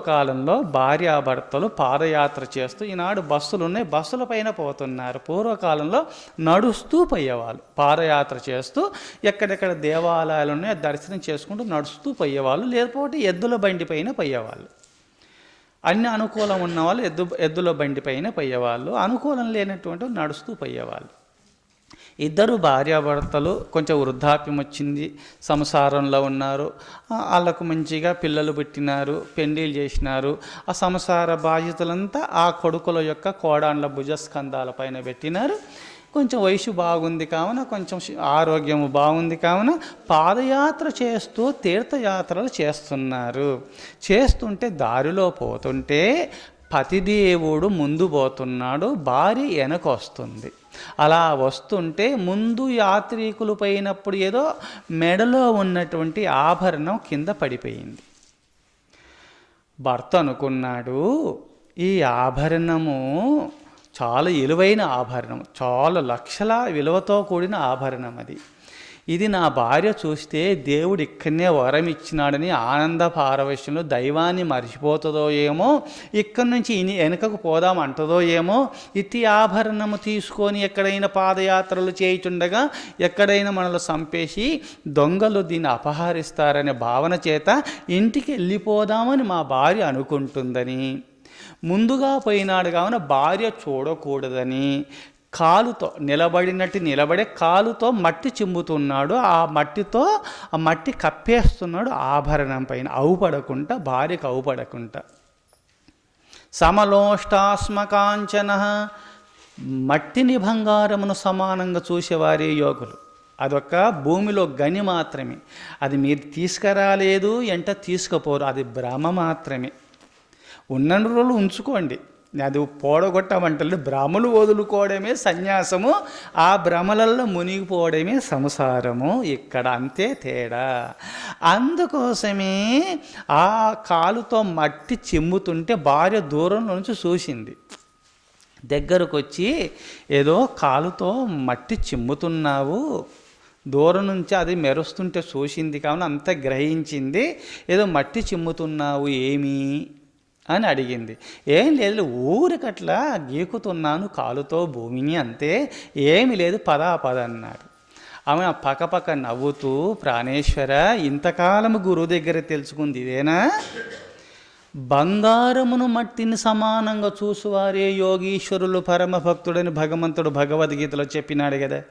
పూర్వకాలంలో భార్యాభర్తలు పాదయాత్ర చేస్తూ ఈనాడు బస్సులు ఉన్నాయి బస్సుల పైన పోతున్నారు. పూర్వకాలంలో నడుస్తూ పోయేవాళ్ళు. పాదయాత్ర చేస్తూ ఎక్కడెక్కడ దేవాలయాలు ఉన్నాయో దర్శనం చేసుకుంటూ నడుస్తూ పోయేవాళ్ళు. లేకపోతే ఎద్దుల బండి పైన పోయేవాళ్ళు. అన్ని అనుకూలం ఉన్నవాళ్ళు ఎద్దు ఎద్దుల బండి పైన పోయేవాళ్ళు. అనుకూలం లేనటువంటి నడుస్తూ పోయేవాళ్ళు. ఇద్దరు భార్యాభర్తలు కొంచెం వృద్ధాప్యం వచ్చింది సంసారంలో ఉన్నారు. వాళ్ళకు మంచిగా పిల్లలు పెట్టినారు పెండిలు చేసినారు. ఆ సంసార బాధ్యతలంతా ఆ కొడుకుల యొక్క కోడాండ్ల భుజస్కంధాల పైన పెట్టినారు. కొంచెం వయసు బాగుంది కావున కొంచెం ఆరోగ్యం బాగుంది కావున పాదయాత్ర చేస్తూ తీర్థయాత్రలు చేస్తున్నారు. చేస్తుంటే దారిలో పోతుంటే పతిదేవుడు ముందు పోతున్నాడు భార్య వెనక వస్తుంది అలా వస్తుంటే ముందు యాత్రికులు పోయినప్పుడు ఏదో మెడలో ఉన్నటువంటి ఆభరణం కింద పడిపోయింది. భర్త అనుకున్నాడు ఈ ఆభరణము చాలా విలువైన ఆభరణం చాలా లక్షల విలువతో కూడిన ఆభరణం అది. ఇది నా భార్య చూస్తే దేవుడు ఇక్కడనే వరం ఇచ్చినాడని ఆనంద పారవశ్యంలో దైవాన్ని మర్చిపోతుందో ఏమో ఇక్కడి నుంచి ఇని వెనుకకు పోదాం అంటదో ఏమో ఇతి ఆభరణము తీసుకొని ఎక్కడైనా పాదయాత్రలు చేయుచుండగా ఎక్కడైనా మనలో చంపేసి దొంగలు దీన్ని అపహరిస్తారనే భావన చేత ఇంటికి వెళ్ళిపోదామని మా భార్య అనుకుంటుందని. ముందుగా పోయినాడు కావున భార్య చూడకూడదని. కాలుతో నిలబడినట్టు నిలబడే కాలుతో మట్టి చిమ్ముతున్నాడు. ఆ మట్టితో ఆ మట్టి కప్పేస్తున్నాడు ఆభరణం పైన. అవుపడకుండా భార్యకు అవుపడకుండా సమలోష్టాస్మకాంచన. మట్టిని బంగారమును సమానంగా చూసేవారే యోగులు. అదొక భూమిలో గని మాత్రమే. అది మీరు తీసుకురాలేదు ఎంట తీసుకుపోరు. అది భ్రమ మాత్రమే. ఉన్న రోజులు ఉంచుకోండి. అది పోడగొట్టమంటలేదు. భ్రమలు వదులుకోవడమే సన్యాసము ఆ భ్రమలలో మునిగిపోవడమే సంసారము. ఇక్కడ అంతే తేడా. అందుకోసమే ఆ కాలుతో మట్టి చిమ్ముతుంటే భార్య దూరం నుంచి చూసింది. దగ్గరకు వచ్చి ఏదో కాలుతో మట్టి చిమ్ముతున్నావు. దూరం నుంచి అది మెరుస్తుంటే చూసింది కావున అంత గ్రహించింది. ఏదో మట్టి చిమ్ముతున్నావు ఏమి? అని అడిగింది. ఏం లేదు ఊరికట్లా గీకుతున్నాను కాలుతో భూమిని అంతే ఏమి లేదు పదా పద అన్నాడు. ఆమె పక్కపక్క నవ్వుతూ ప్రాణేశ్వర ఇంతకాలము గురువు దగ్గర తెలుసుకుంది ఇదేనా? బంగారమును మట్టిని సమానంగా చూసువారే యోగీశ్వరులు పరమ భక్తుడని భగవంతుడు భగవద్గీతలో చెప్పినాడు కదా.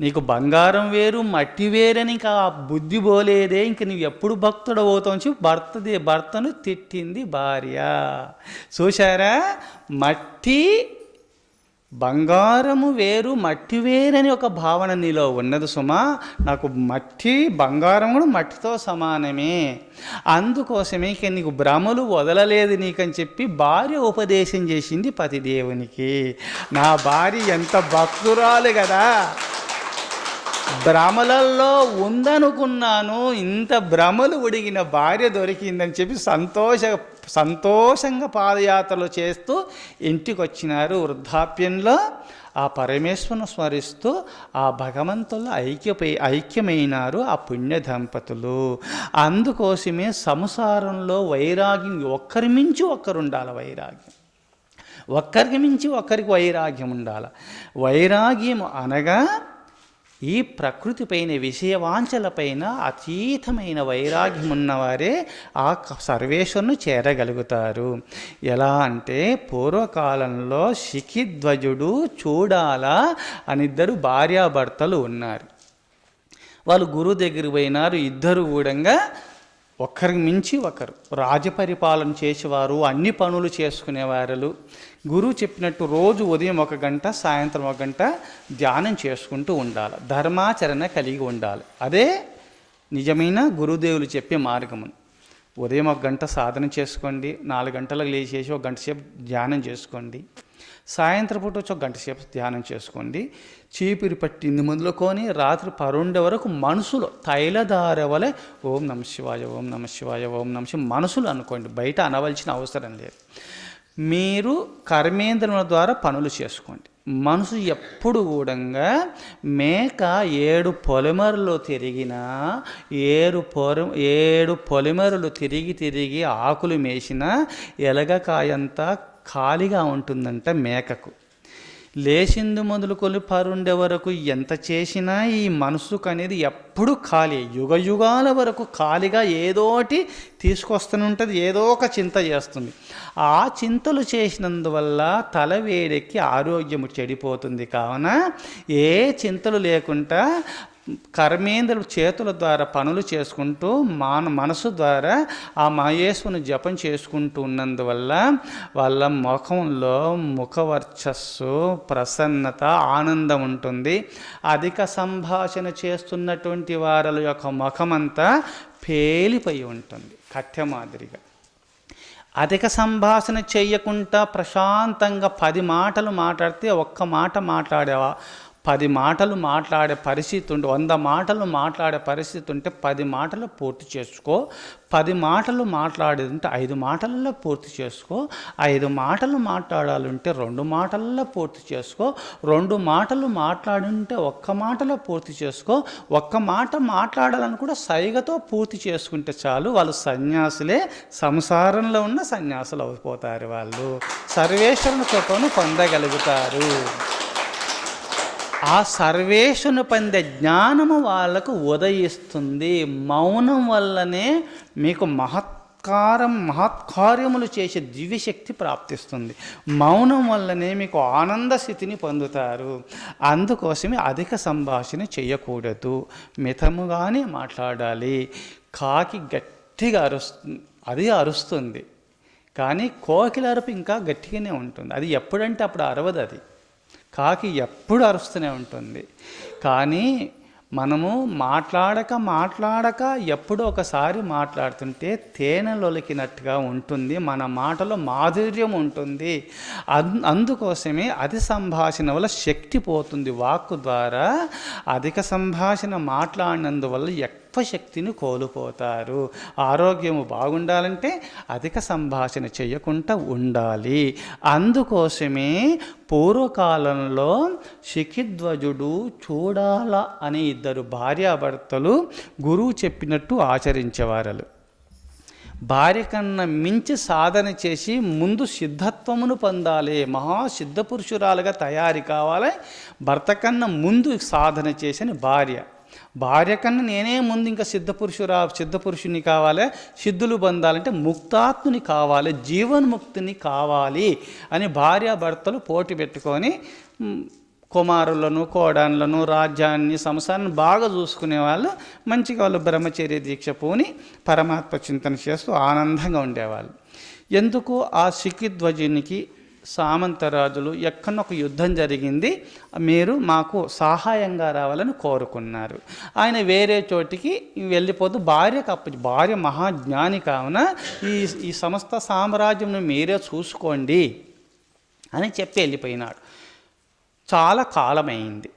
నీకు బంగారం వేరు మట్టి వేరని ఇంకా ఆ బుద్ధి పోలేదే. ఇంక నువ్వు ఎప్పుడు భక్తుడు అవుతావు చెప్పి భర్తది భర్తను తిట్టింది భార్య. చూశారా? మట్టి బంగారము వేరు మట్టి వేరని ఒక భావన నీలో ఉన్నది సుమా. నాకు మట్టి బంగారం కూడా మట్టితో సమానమే. అందుకోసమే ఇక నీకు భ్రమలు వదలలేదు నీకని చెప్పి భార్య ఉపదేశం చేసింది పతిదేవునికి నా భార్య ఎంత భక్తురాలు కదా. భ్రమలలో ఉందనుకున్నాను ఇంత భ్రమలు ఉడిగిన భార్య దొరికిందని చెప్పి సంతోష సంతోషంగా పాదయాత్రలు చేస్తూ ఇంటికి వచ్చినారు వృద్ధాప్యంలో. ఆ పరమేశ్వరును స్మరిస్తూ ఆ భగవంతులు ఐక్యపై ఐక్యమైనారు ఆ పుణ్య దంపతులు. అందుకోసమే సంసారంలో వైరాగ్యం ఒక్కరి మించి ఒక్కరు ఉండాలి వైరాగ్యం. ఒక్కరికి మించి ఒక్కరికి వైరాగ్యం ఉండాలి. వైరాగ్యం అనగా ఈ ప్రకృతిపైన విషయవాంఛలపైన అతీతమైన వైరాగ్యం ఉన్నవారే ఆ సర్వేశ్వరును చేరగలుగుతారు. ఎలా అంటే పూర్వకాలంలో శిఖిధ్వజుడు చూడాల అనిద్దరు భార్యాభర్తలు ఉన్నారు. వాళ్ళు గురువు దగ్గరికి పోయినారు ఇద్దరు కూడా ఒకరికి మించి ఒకరు. రాజపరిపాలన చేసేవారు అన్ని పనులు చేసుకునేవారు. గురువు చెప్పినట్టు రోజు ఉదయం ఒక గంట సాయంత్రం ఒక గంట ధ్యానం చేసుకుంటూ ఉండాలి. ధర్మాచరణ కలిగి ఉండాలి. అదే నిజమైన గురుదేవులు చెప్పే మార్గము. ఉదయం ఒక గంట సాధన చేసుకోండి నాలుగు గంటలకు లేచేసి ఒక గంట సేపు ధ్యానం చేసుకోండి. సాయంత్రం పూట వచ్చి ఒక గంట సేపు ధ్యానం చేసుకోండి. చీపిరి పట్టింది మొదలుకొని రాత్రి పరుండే వరకు మనసులో తైలధార వలె ఓం నమ శివాయ ఓం నమ శివాయ ఓం నమ శివ మనసులు అనుకోండి. బయట అనవలసిన అవసరం లేదు. మీరు కర్మేంద్రముల ద్వారా పనులు చేసుకోండి. మనసు ఎప్పుడు కూడా మేక ఏడు పొలిమరులు తిరిగినా ఏడు పొలి ఏడు పొలిమరులు తిరిగి తిరిగి ఆకులు మేసిన ఎలగకాయంతా ఖాళీగా ఉంటుందంట మేకకు. లేచిందు మొదలుకొని పరుండే వరకు ఎంత చేసినా ఈ మనసుకు అనేది ఎప్పుడు ఖాళీ. యుగ యుగాల వరకు ఖాళీగా ఏదోటి తీసుకొస్తూనే ఉంటుంది ఏదో ఒక చింత చేస్తుంది. ఆ చింతలు చేసినందువల్ల తల వేడెక్కి ఆరోగ్యము చెడిపోతుంది. కావున ఏ చింతలు లేకుండా కర్మేంద్రులు చేతుల ద్వారా పనులు చేసుకుంటూ మాన మనసు ద్వారా ఆ మహేశ్వరుని జపం చేసుకుంటూ ఉన్నందువల్ల వాళ్ళ ముఖంలో ముఖవర్చస్సు ప్రసన్నత ఆనందం ఉంటుంది. అధిక సంభాషణ చేస్తున్నటువంటి వారి యొక్క ముఖమంతా పేలిపోయి ఉంటుంది కట్టె మాదిరిగా. అధిక సంభాషణ చేయకుండా ప్రశాంతంగా పది మాటలు మాట్లాడితే ఒక్క మాట మాట్లాడేవా? పది మాటలు మాట్లాడే పరిస్థితి ఉంటే వంద మాటలు మాట్లాడే పరిస్థితి ఉంటే పది మాటలు పూర్తి చేసుకో. పది మాటలు మాట్లాడేది ఉంటే ఐదు మాటలలో పూర్తి చేసుకో. ఐదు మాటలు మాట్లాడాలంటే రెండు మాటలలో పూర్తి చేసుకో. రెండు మాటలు మాట్లాడుంటే ఒక్క మాటలో పూర్తి చేసుకో. ఒక్క మాట మాట్లాడాలని కూడా సైగతో పూర్తి చేసుకుంటే చాలు. వాళ్ళు సన్యాసులే. సంసారంలో ఉన్న సన్యాసులు అయిపోతారు వాళ్ళు. సర్వేశ్వరుని కృపను పొందగలుగుతారు. ఆ సర్వేషును పొందే జ్ఞానము వాళ్ళకు ఉదయిస్తుంది. మౌనం వల్లనే మీకు మహత్కారం మహత్కార్యములు చేసే దివ్యశక్తి ప్రాప్తిస్తుంది. మౌనం వల్లనే మీకు ఆనంద స్థితిని పొందుతారు. అందుకోసమే అధిక సంభాషణ చేయకూడదు. మితముగానే మాట్లాడాలి. కాకి గట్టిగా అరుస్తుంది అది అరుస్తుంది. కానీ కోకిల అరుపు ఇంకా గట్టిగానే ఉంటుంది. అది ఎప్పుడంటే అప్పుడు అరవదు అది కాకి ఎప్పుడు అరుస్తూనే ఉంటుంది. కానీ మనము మాట్లాడక మాట్లాడక ఎప్పుడో ఒకసారి మాట్లాడుతుంటే తేనెలొలికినట్టుగా ఉంటుంది. మన మాటలో మాధుర్యం ఉంటుంది. అందుకోసమే అతి సంభాషణ వల్ల శక్తి పోతుంది. వాక్కు ద్వారా అధిక సంభాషణ మాట్లాడినందువల్ల ఎక్క శక్తిని కోల్పోతారు. ఆరోగ్యము బాగుండాలంటే అధిక సంభాషణ చేయకుండా ఉండాలి. అందుకోసమే పూర్వకాలంలో శిఖిధ్వజుడు చూడాల అనే ఇద్దరు భార్యాభర్తలు గురువు చెప్పినట్టు ఆచరించేవారు భార్య కన్నా మించి సాధన చేసి ముందు సిద్ధత్వమును పొందాలి. మహా సిద్ధ పురుషురాలుగా తయారు కావాలి. భర్త కన్నా ముందు సాధన చేసిన భార్య. భార్య కన్నా నేనే ముందు ఇంకా సిద్ధపురుషురా సిద్ధపురుషుని కావాలి సిద్ధులు బంధాలంటే ముక్తాత్ముని కావాలి జీవన్ముక్తిని కావాలి అని భార్యాభర్తలు పోటీ పెట్టుకొని కుమారులను కోడాన్లను రాజ్యాన్ని సంసారాన్ని బాగా చూసుకునే వాళ్ళు మంచిగా వాళ్ళు బ్రహ్మచర్య దీక్ష పూని పరమాత్మ చింతన చేస్తూ ఆనందంగా ఉండేవాళ్ళు. ఎందుకు? ఆ సిక్కిధ్వజునికి సామంతరాజులు ఎక్కడొక యుద్ధం జరిగింది. మీరు మాకు సహాయంగా రావాలని కోరుకున్నారు. ఆయన వేరే చోటికి వెళ్ళిపోతూ భార్యకు అప్ప భార్య మహాజ్ఞాని కావున ఈ ఈ సమస్త సామ్రాజ్యంను మీరే చూసుకోండి అని చెప్పి వెళ్ళిపోయినాడు. చాలా కాలమైంది.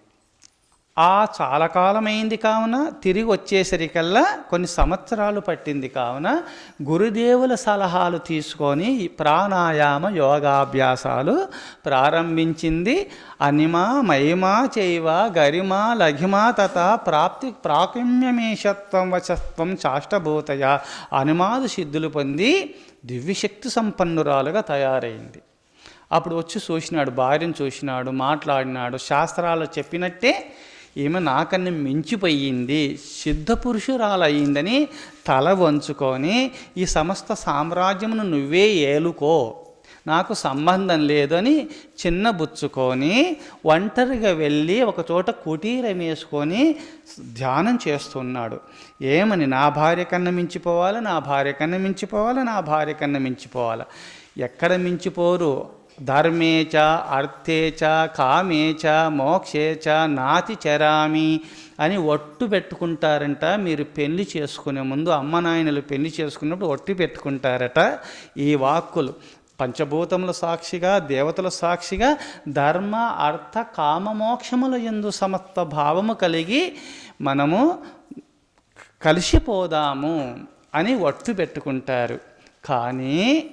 ఆ చాలా కాలమైంది కావున తిరిగి వచ్చేసరికల్లా కొన్ని సంవత్సరాలు పట్టింది కావున గురుదేవుల సలహాలు తీసుకొని ప్రాణాయామ యోగాభ్యాసాలు ప్రారంభించింది. అనిమా మహిమా చైవ గరిమా లఘిమా తత ప్రాప్తి ప్రాకమ్యమేషత్వం వచత్వం చాష్టభూతయ అనుమాదు సిద్ధులు పొంది దివ్యశక్తి సంపన్నురాలుగా తయారైంది. అప్పుడు వచ్చి చూసినాడు భార్యను చూసినాడు మాట్లాడినాడు శాస్త్రాలు చెప్పినట్టే ఈమె నాకన్నా మించిపోయింది సిద్ధ పురుషురాలయ్యిందని తల వంచుకొని ఈ సమస్త సామ్రాజ్యమును నువ్వే ఏలుకో నాకు సంబంధం లేదని చిన్న బుచ్చుకొని ఒంటరిగా వెళ్ళి ఒకచోట కుటీరం వేసుకొని ధ్యానం చేస్తున్నాడు. ఏమని నా భార్య కన్నా మించిపోవాలి నా భార్య కన్నా మించిపోవాలి నా భార్య కన్నా మించిపోవాలి? ఎక్కడ మించిపోరు? ధర్మేచ చ మోక్షే చ నాతి చరామి అని ఒట్టు పెట్టుకుంటారంట. మీరు పెళ్ళి చేసుకునే ముందు అమ్మ నాయనలు పెళ్ళి చేసుకున్నప్పుడు ఒట్టు పెట్టుకుంటారట ఈ వాక్కులు. పంచభూతముల సాక్షిగా దేవతల సాక్షిగా ధర్మ అర్థ కామ మోక్షముల ఎందు సమస్త భావము కలిగి మనము కలిసిపోదాము అని ఒట్టు పెట్టుకుంటారు. కానీ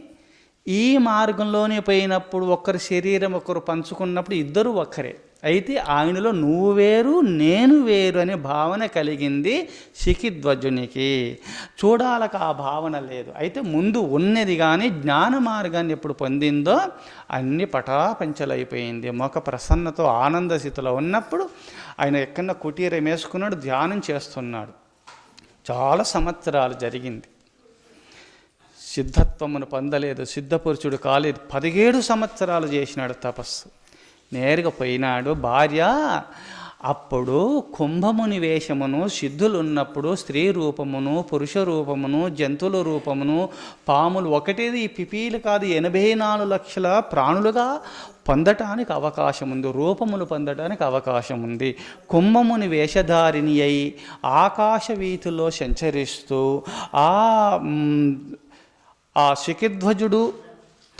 ఈ మార్గంలోనే పోయినప్పుడు ఒకరి శరీరం ఒకరు పంచుకున్నప్పుడు ఇద్దరు ఒక్కరే అయితే ఆయనలో నువ్వు వేరు నేను వేరు అనే భావన కలిగింది శిఖిధ్వజునికి. చూడాలకు ఆ భావన లేదు. అయితే ముందు ఉన్నది కానీ జ్ఞాన మార్గాన్ని ఎప్పుడు పొందిందో అన్ని పటాపంచలైపోయింది. మొక ప్రసన్నతో ఆనందస్థితిలో ఉన్నప్పుడు ఆయన ఎక్కడన్నా కుటీరం వేసుకున్నాడు ధ్యానం చేస్తున్నాడు. చాలా సంవత్సరాలు జరిగింది. సిద్ధత్వమును పొందలేదు సిద్ధపురుషుడు కాలేదు. పదిహేడు సంవత్సరాలు చేసినాడు తపస్సు. నేరుగా పోయినాడు భార్య. అప్పుడు కుంభముని వేషమును సిద్ధులు ఉన్నప్పుడు స్త్రీ రూపమును పురుష రూపమును జంతువుల రూపమును పాములు ఒకటేది పిపీలు కాదు ఎనభై నాలుగు లక్షల ప్రాణులుగా పొందటానికి అవకాశం ఉంది. రూపములు పొందటానికి అవకాశం ఉంది. కుంభముని వేషధారిణి అయి ఆకాశవీధిలో సంచరిస్తూ ఆ ఆ శిఖిధ్వజుడు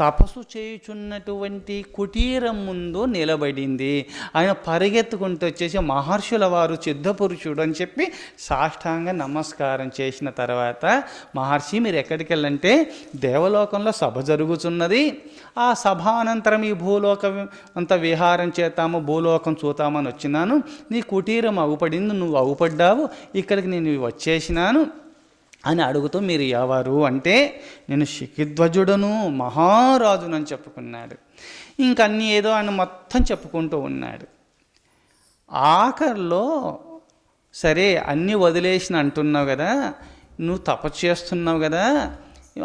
తపస్సు చేయుచున్నటువంటి కుటీరం ముందు నిలబడింది. ఆయన పరిగెత్తుకుంటూ వచ్చేసి మహర్షుల వారు సిద్ధపురుషుడు అని చెప్పి సాష్టాంగ నమస్కారం చేసిన తర్వాత మహర్షి మీరు ఎక్కడికి వెళ్ళంటే దేవలోకంలో సభ జరుగుతున్నది ఆ సభ అనంతరం ఈ భూలోకం అంత విహారం చేస్తాము భూలోకం చూతామని వచ్చినాను. నీ కుటీరం అగుపడింది నువ్వు అగుపడ్డావు ఇక్కడికి నేను వచ్చేసినాను. అని అడుగుతూ మీరు ఎవరు అంటే నేను శిఖిధ్వజుడను మహారాజునని చెప్పుకున్నాడు. ఇంకన్నీ ఏదో ఆయన మొత్తం చెప్పుకుంటూ ఉన్నాడు. ఆఖరిలో సరే అన్నీ వదిలేసిన అంటున్నావు కదా నువ్వు తపస్సు చేస్తున్నావు కదా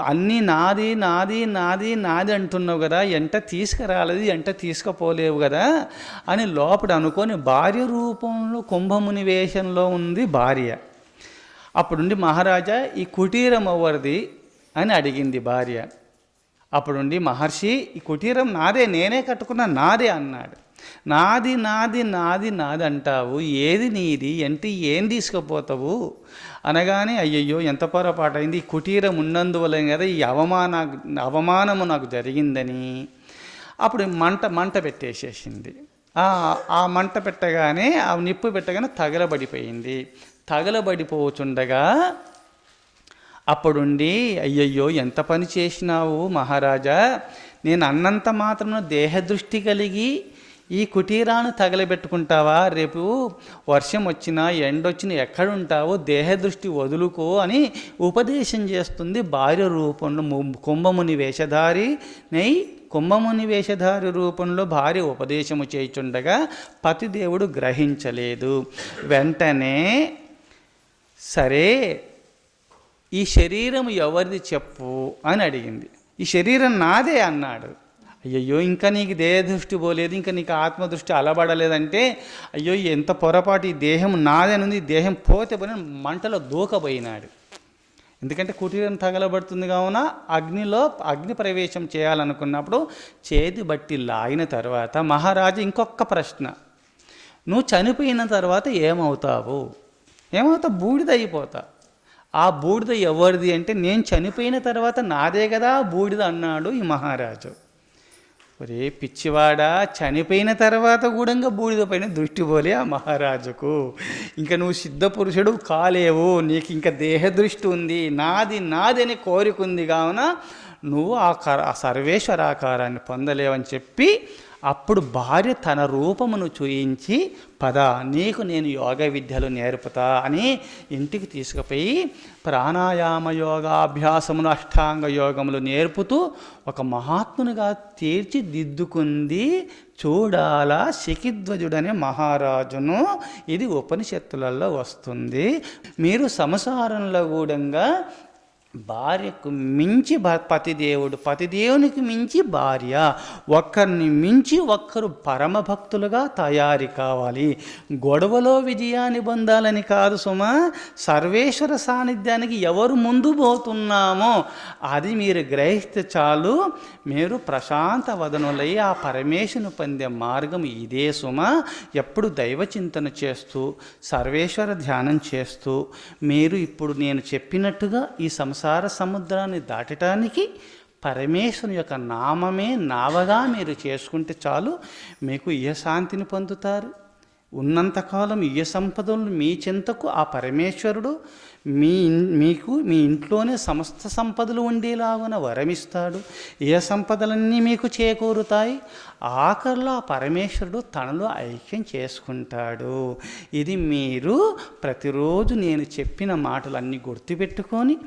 అన్నీ నాది నాది నాది నాది అంటున్నావు కదా ఎంట తీసుకురాలేదు ఎంట తీసుకుపోలేవు కదా అని లోపల అనుకొని భార్య రూపంలో కుంభముని వేషంలో ఉంది భార్య. అప్పుడుండి మహారాజా ఈ కుటీరం ఎవరిది? అని అడిగింది భార్య. అప్పుడుండి మహర్షి ఈ కుటీరం నాదే నేనే కట్టుకున్నా నాదే అన్నాడు. నాది నాది నాది నాది అంటావు. ఏది నీది? అంటే ఏం తీసుకుపోతావు? అనగానే అయ్యయ్యో ఎంత పొరపాటైంది. ఈ కుటీరం ఉన్నందువల్ల కదా ఈ అవమాన అవమానము నాకు జరిగిందని. అప్పుడు మంట మంట పెట్టేసేసింది. ఆ మంట పెట్టగానే ఆ నిప్పు పెట్టగానే తగలబడిపోయింది. తగలబడిపోచుండగా అప్పుడుండి అయ్యయ్యో ఎంత పని చేసినావు మహారాజా? నేను అన్నంత మాత్రం దేహదృష్టి కలిగి ఈ కుటీరాన్ని తగలబెట్టుకుంటావా? రేపు వర్షం వచ్చినా ఎండొచ్చినా ఎక్కడుంటావో దేహదృష్టి వదులుకో అని ఉపదేశం చేస్తుంది భార్య రూపంలో కుంభముని వేషధారి. నై కుంభముని వేషధారి రూపంలో భార్య ఉపదేశము చేయుచుండగా పతిదేవుడు గ్రహించలేదు. వెంటనే సరే ఈ శరీరం ఎవరిది చెప్పు అని అడిగింది. ఈ శరీరం నాదే అన్నాడు. అయ్యయ్యో ఇంకా నీకు దేహదృష్టి పోలేదు ఇంకా నీకు ఆత్మదృష్టి అలబడలేదంటే అయ్యో ఎంత పొరపాటు ఈ దేహం నాదే అని ఉంది ఈ దేహం పోతే పోయిన మంటలో దూకబోయినాడు. ఎందుకంటే కుటీరం తగలబడుతుంది కావున అగ్నిలో అగ్ని ప్రవేశం చేయాలనుకున్నప్పుడు చేతి బట్టి లాగిన తర్వాత మహారాజు ఇంకొక ప్రశ్న. నువ్వు చనిపోయిన తర్వాత ఏమవుతావు? ఏమవుతా? బూడిద అయిపోతా. ఆ బూడిద ఎవరిది అంటే నేను చనిపోయిన తర్వాత నాదే కదా బూడిద అన్నాడు ఈ మహారాజు. ఒరే పిచ్చివాడా చనిపోయిన తర్వాత కూడా ఇంకా బూడిద పైన దృష్టి పోలే ఆ మహారాజుకు. ఇంకా నువ్వు సిద్ధ పురుషుడు కాలేవు నీకు ఇంకా దేహ దృష్టి ఉంది నాది నాది అని కోరిక ఉంది కావున నువ్వు ఆ కర ఆ సర్వేశ్వరాకారాన్ని పొందలేవని చెప్పి అప్పుడు భార్య తన రూపమును చూయించి పద నీకు నేను యోగ విద్యలు నేర్పుతా అని ఇంటికి తీసుకుపోయి ప్రాణాయామ యోగాభ్యాసమును అష్టాంగ యోగములు నేర్పుతూ ఒక మహాత్మునిగా తీర్చిదిద్దుకుంది చూడాల శకిధ్వజుడనే మహారాజును. ఇది ఉపనిషత్తులలో వస్తుంది. మీరు సంసారంలో కూడా భార్యకు మించి పతిదేవుడు పతిదేవునికి మించి భార్య ఒక్కరిని మించి ఒక్కరు పరమ భక్తులుగా తయారు కావాలి. గొడవలో విజయాన్ని పొందాలని కాదు సుమా సర్వేశ్వర సాన్నిధ్యానికి ఎవరు ముందు పోతున్నామో అది మీరు గ్రహిస్తే చాలు. మీరు ప్రశాంత వదనులై ఆ పరమేశుని పొందే మార్గం ఇదే సుమ. ఎప్పుడు దైవ చింతన చేస్తూ సర్వేశ్వర ధ్యానం చేస్తూ మీరు ఇప్పుడు నేను చెప్పినట్టుగా ఈ సంసారం సముద్రాన్ని దాటటానికి పరమేశ్వరుని యొక్క నామమే నావగా మీరు చేసుకుంటే చాలు మీకు ఏ శాంతిని పొందుతారు? ఉన్నంతకాలం ఇయ సంపదలు మీ చింతకు ఆ పరమేశ్వరుడు మీ మీకు మీ ఇంట్లోనే సమస్త సంపదలు ఉండేలాగున వరమిస్తాడు. ఏ సంపదలన్నీ మీకు చేకూరుతాయి? ఆఖరిలో ఆ పరమేశ్వరుడు తనలో ఐక్యం చేసుకుంటాడు. ఇది మీరు ప్రతిరోజు నేను చెప్పిన మాటలన్నీ గుర్తుపెట్టుకొని